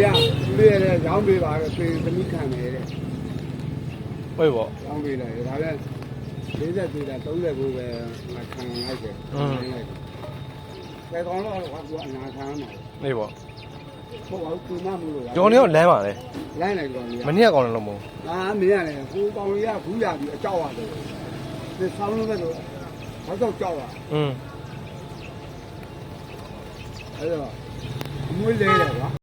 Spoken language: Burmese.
ဟဲ့အကမလေးကအသေးခံတယ်လေကွာဟဲ့နော်အဲဒါသူတို့မှစာရီကပုံနေတော့ဟဲ့ဟာမလေးကသူလေးရဲ့ရောင်းပေးပါပဲပြေသမီးခံတယ်တဲ့ဝေးပေါ့ ရောင်းပေးလိုက်ဒါလည်း40သေးတာ30ဘူးပဲငါခံလိုက်တယ်ပဲကောင်းတော့ကွာအနာခံမှာနေပေါ့ဟုတ်ပါဘူးကူမမှုလို့ကျောင်းလေးကလမ်းပါလေလိုင်းလိုက်တော့နေမနေ့ကကောင်းတယ်လို့မဟုတ်ငါမင်းရတယ်ကိုကောင်လေးကဘူးရပြီးအကြောက်ရတယ်ဒီဆောင်းလို့ပဲတော့ဘာတော့ကြောက်ရอืม အဲ့တော့အမွေးလဲတယ်ကွာ